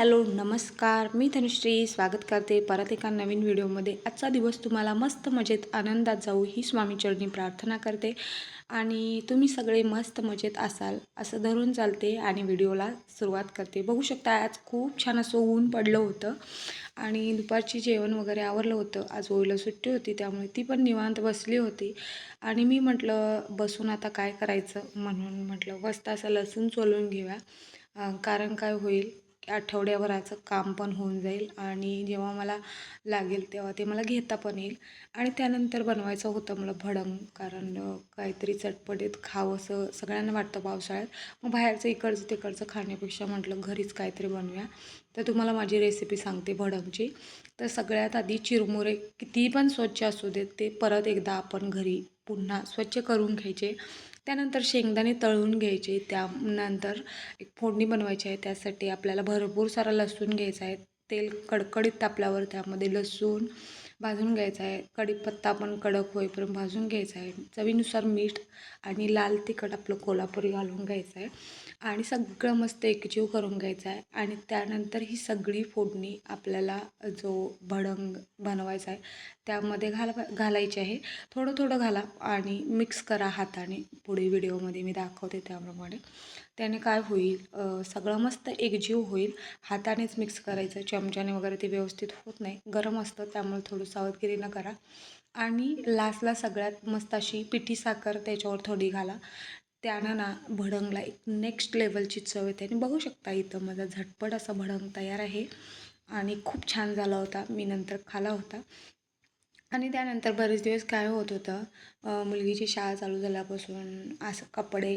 Hello नमस्कार. मी धनुश्री. स्वागत करते परत एका नवीन व्हिडिओमध्ये. आजचा दिवस तुम्हाला मस्त मजेत आनंदात जाऊ ही स्वामीचरणी प्रार्थना करते. आणि तुम्ही सगळे मस्त मजेत असाल असं धरून चालते आणि व्हिडिओला सुरुवात करते. बघू शकता आज खूप छान असं ऊन पडलं होतं आणि दुपारची जेवण वगैरे आवरलं होतं. आज ओईला सुट्टी होती त्यामुळे ती पण निवांत बसली होती. आणि मी म्हटलं बसून आता काय करायचं? म्हणून म्हटलं मस्त असं लसूण चोलून घेऊया. कारण काय होईल? आठवड्याभराचं काम पण होऊन जाईल आणि जेव्हा मला लागेल तेव्हा ते मला घेता पण येईल. आणि त्यानंतर बनवायचं होतं मला भडंग कारण काहीतरी चटपटीत खावंसं सगळ्यांना वाटतं पावसाळ्यात. मग बाहेरचं इकडचं तिकडचं खाण्यापेक्षा म्हटलं घरीच काहीतरी बनवूया. तर तुम्हाला माझी रेसिपी सांगते भडंगची. तर सगळ्यात आधी चिरमुरे किती पण स्वच्छ असू देत ते परत एकदा आपण घरी पुन्हा स्वच्छ करून घ्यायचे. त्यानंतर शेंगदाणे तळून घ्यायचे. त्यानंतर एक फोडणी बनवायची आहे. त्यासाठी आपल्याला भरपूर सारा लसूण घ्यायचा आहे. तेल कडकडीत तापल्यावर त्यामध्ये लसूण भाजून घ्यायचा आहे. कढीपत्ता पण कडक होईपर्यंत भाजून घ्यायचा आहे. चवीनुसार मीठ आणि लाल तिखट आपलं कोल्हापुरी घालून घ्यायचं आहे. आणि सगळं मस्त एकजीव करून घ्यायचं आहे. आणि त्यानंतर ही सगळी फोडणी आपल्याला जो भडंग बनवायचा आहे त्यामध्ये घाला घालायची आहे. थोडं थोडं घाला आणि मिक्स करा हाताने. पुढे व्हिडिओमध्ये मी दाखवते त्याप्रमाणे. त्याने काय होईल? सगळं मस्त एकजीव होईल. हातानेच मिक्स करायचं. चमच्याने वगैरे ते व्यवस्थित होत नाही. गरम असतं त्यामुळे थोडं सावधगिरीनं करा. आणि लास्टला सगळ्यात मस्त अशी पिठी साखर त्याच्यावर थोडी घाला. त्यानं ना भडंगला एक नेक्स्ट लेवलची चव येते. आणि बघू शकता इथं माझा झटपट असा भडंग तयार आहे. आणि खूप छान झाला होता. मी नंतर खाला होता. आणि त्यानंतर बरेच दिवस काय होत होतं मुलगीची शाळा चालू झाल्यापासून असं कपडे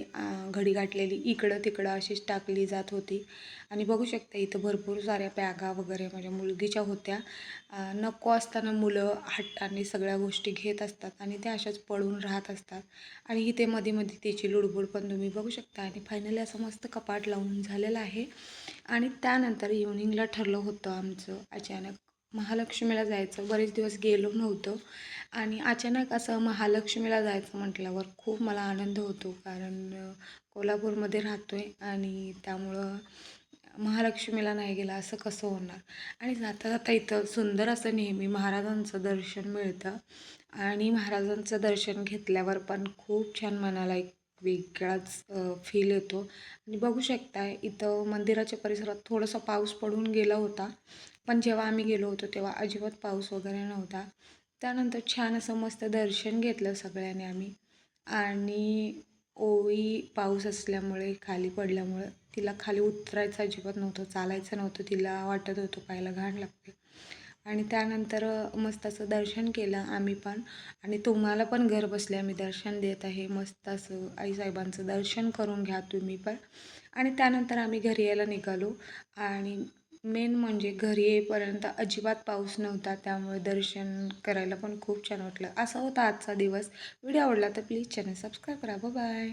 घडी गाठलेली इकडं तिकडं अशीच टाकली जात होती. आणि बघू शकता इथं भरपूर साऱ्या बॅगा वगैरे माझ्या मुलगीच्या होत्या. नको असताना मुलं हट्टाने सगळ्या गोष्टी घेत असतात आणि त्या अशाच पडून राहत असतात. आणि इथे मध्ये मध्ये त्याची लुडबुड पण तुम्ही बघू शकता. आणि फायनली असं मस्त कपाट लावून झालेलं आहे. आणि त्यानंतर इव्हनिंगला ठरलं होतं आमचं अचानक महालक्ष्मीला जायचं. बरेच दिवस गेलो नव्हतो. आणि अचानक असं महालक्ष्मीला जायचं म्हटल्यावर खूप मला आनंद होतो. कारण कोल्हापूरमध्ये राहतो आहे आणि त्यामुळं महालक्ष्मीला नाही गेला असं कसं होणार? आणि जाता जाता इथं सुंदर असं नेहमी महाराजांचं दर्शन मिळतं. आणि महाराजांचं दर्शन घेतल्यावर पण खूप छान मनाला एक वेगळाच फील येतो. आणि बघू शकताय इथं मंदिराच्या परिसरात थोडासा पाऊस पडून गेला होता. पण जेव्हा आम्ही गेलो होतो तेव्हा अजिबात पाऊस वगैरे नव्हता. त्यानंतर छान असं मस्त दर्शन घेतलं सगळ्यांनी आम्ही. आणि ओवी पाऊस असल्यामुळे खाली पडल्यामुळे तिला खाली उतरायचं अजिबात नव्हतं चालायचं नव्हतं तिला वाटत होतं पायला घाण लागते. आणि त्यानंतर मस्त असं दर्शन केलं आम्ही पण. आणि तुम्हाला पण घर बसले आम्ही दर्शन देत आहे. मस्त असं आईसाहेबांचं दर्शन करून घ्या तुम्ही पण. आणि त्यानंतर आम्ही घरी यायला निघालो. आणि मेन म्हणजे घरी येईपर्यंत अजिबात पाऊस नव्हता. त्यामुळे दर्शन करायला पण खूप छान वाटलं. असा होता आजचा दिवस. व्हिडिओ आवडला तर प्लीज चॅनल सबस्क्राईब करा. बाय.